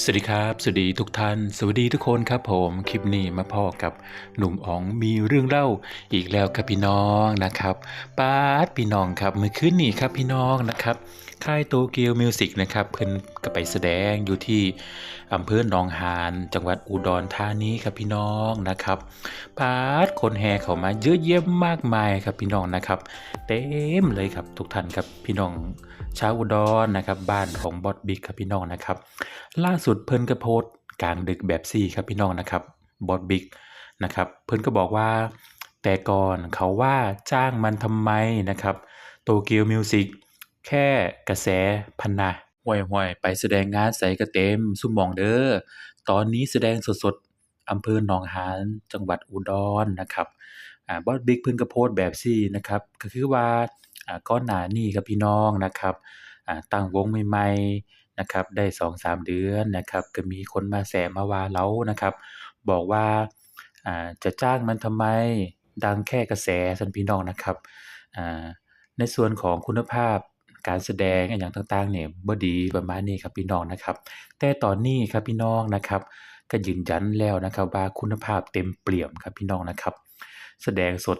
สวัสดีครับ สวัสดีทุกท่าน สวัสดีทุกคนครับผมคลิปนี้มาพ่อกับหนุ่มอ๋องมีเรื่องเล่าอีกแล้วครับพี่น้องนะครับป้าดพี่น้องครับเมื่อคืนนี้ครับพี่น้องนะครับค่ายโตเกียวมิวสิกนะครับเพิ่นก็ไปแสดงอยู่ที่อำเภอหนองหานจังหวัดอุดรธานีครับพี่น้องนะครับป้าดคนแห่เข้ามาเยอะแยะมากมายครับพี่น้องนะครับ เต็มเลยครับทุกท่านครับพี่น้องชาวอุดรนะครับ บ้านของบอสบิ๊กครับพี่น้องนะครับ ล่าสุดเพิ่นก็โพสต์กลางดึกแบบซี่ครับพี่น้องนะครับบอสบิ๊กนะครับเพิ่นก็บอกว่า แต่ก่อนเขาว่าจ้างมันทำไมนะครับโตเกียวมิวสิกแค่กระแสพันนะห่วยห่วยไปแสดงงานใส่กระเต็มสุ่มมองเด้อตอนนี้แสดงสดๆอำเภอหนองหานจังหวัดอุดรนะครับอ่าบอสบิ๊กเพิ่นก็โพสต์แบบซี่นะครับก็คือว่าอ่าก่อนหนานี้ครับพี่น้องนะครับอ่าตั้งวงใหม่ๆ นะครับได้2-3เดือนนะครับก็มีคนมาแสมาว่าเรานะครับ บอกว่าจะจ้างมันทำไมดังแค่กระแสซั่นพี่น้องนะครับในส่วนของคุณภาพการแสดงอะหยังต่างๆเนี่ยบ่ดีประมาณนี้ครับพี่น้องนะครับ แต่ตอนนี้ครับพี่น้องนะครับ ก็ยืนยันแล้วนะครับว่าคุณภาพเต็มเปี่ยมครับพี่น้องนะครับ แสดงสด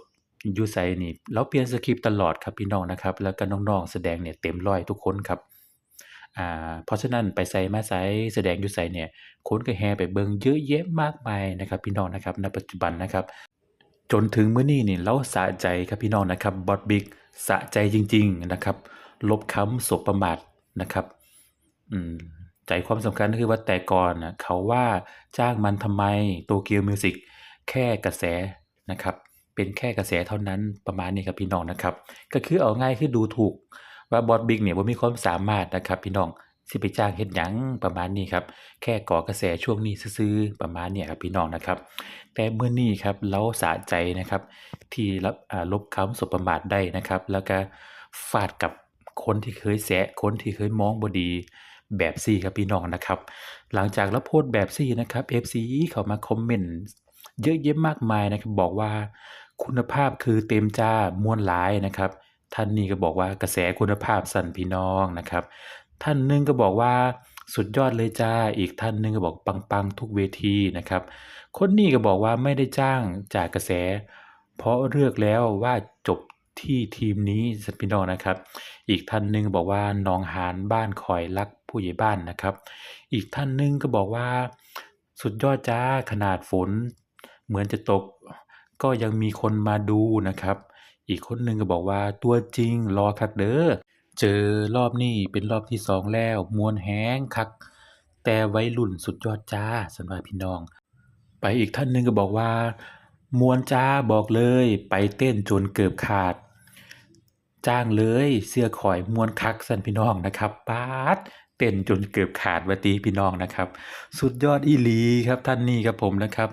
ยูไสนี่เราเปลี่ยนสคริปต์ตลอดครับพี่น้องนะครับ แล้วก็น้องๆแสดงเนี่ยเต็มร้อยทุกคนครับ อ่าเพราะฉะนั้นไปไสมาไสแสดงอยู่ไสเนี่ยคนก็แห่ไปเบิงเยอะแยะมากมายนะครับ พี่น้องนะครับณปัจจุบันนะครับ จนถึงมื้อนี้นี่เราสะใจครับพี่น้องนะครับบอสบิ๊กสะใจจริง ๆนะครับ ลบคำสบประมาทนะครับอืมใจความสำคัญก็คือว่าแต่ก่อนน่ะเขาว่าจ้างมันทำไมโตเกียวมิวสิกแค่กระแสนะครับ เป็นแค่กระแสเท่านั้นประมาณนี้ครับพี่น้องนะครับ ก็คือเอาง่ายคือดูถูก ว่าบอสบิ๊กเนี่ยบ่มีความสามารถนะครับพี่น้องสิไปจ้างเฮ็ดหยังประมาณนี้ครับแค่ก่อกระแสช่วงนี้ซื่อประมาณเนี้ยครับพี่น้องนะครับ แต่เมื้อนี้ครับเราสะใจนะครับ ที่รับลบคำสบประมาทได้นะครับ แล้วก็ฟาดกับคนที่เคยแซะคนที่เคยมองบ่ดีแบบซี่ครับพี่น้องนะครับ หลังจากเราโพสแบบซี่นะครับ FC เข้ามาคอมเมนต์เยอะแยะมากมายนะครับบอกว่าคุณภาพคือเต็มจ้าม่วนหลายนะครับ ท่านนี้ก็บอกว่ากระแสคุณภาพสั่นพี่น้องนะครับ ท่านหนึงก็บอกว่าสุดยอดเลยจ้า อีกท่านหนึงก็บอกปังๆทุกเวทีนะครับ คนนี้ก็บอกว่าไม่ได้จ้างจากกระแส เพราะเลือกแล้วว่าจบที่ทีมนี้สันพี่น้องนะครับ อีกท่านหนึงบอกว่าหนองหานบ้านคอยรักผู้ใหญ่บ้านนะครับ อีกท่านหนึงก็บอกว่า สุดยอดจ้าขนาดฝน เหมือนจะตก ก็ยังมีคนมาดูนะครับ อีกคนหนึ่งก็บอกว่าตัวจริงรอคักเด้อเจอรอบนี้เป็นรอบที่สองแล้วมวนแฮงคัก แต่ไวัยรุ่นสุดยอดจ้าสันว่าพี่น้อง ไปอีกท่านหนึ่งก็บอกว่ามวนจ้าบอกเลย ไปเต้นจนเกือบขาด จ้างเลยเสื้อข่อยมวนคักสันพี่น้องนะครับปาด เต้นจนเกือบขาดวัตีพี่น้องนะครับ สุดยอดอีลีครับท่านนี่ครับผมนะครับ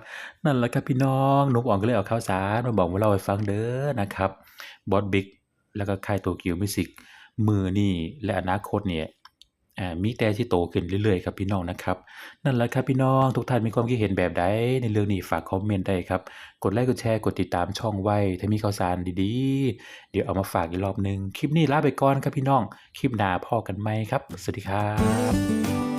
นั่นแหละครับพี่น้องนุกอ่องก็เลยเอาข่าวสารมาบอกว่าเราให้ฟังเด้อนะครับบอสบิ๊กแล้วก็ค่ายโตเกียวมิสิกมือนี่และอนาคตเนี่ย มีแต่ที่โตขึ้นเรื่อยๆครับพี่น้องนะครับ นั่นแหละครับพี่น้องทุกท่านมีความคิดเห็นแบบใดในเรื่องนี้ฝากคอมเมนต์ได้ครับ กดไลค์กดแชร์กดติดตามช่องไว้ถ้ามีข่าวสารดีๆ เดี๋ยวเอามาฝากอีกรอบหนึงคลิปนี้ลาไปก่อนครับพี่น้อง คลิปหน้าพอกันไหมครับ สวัสดีครับ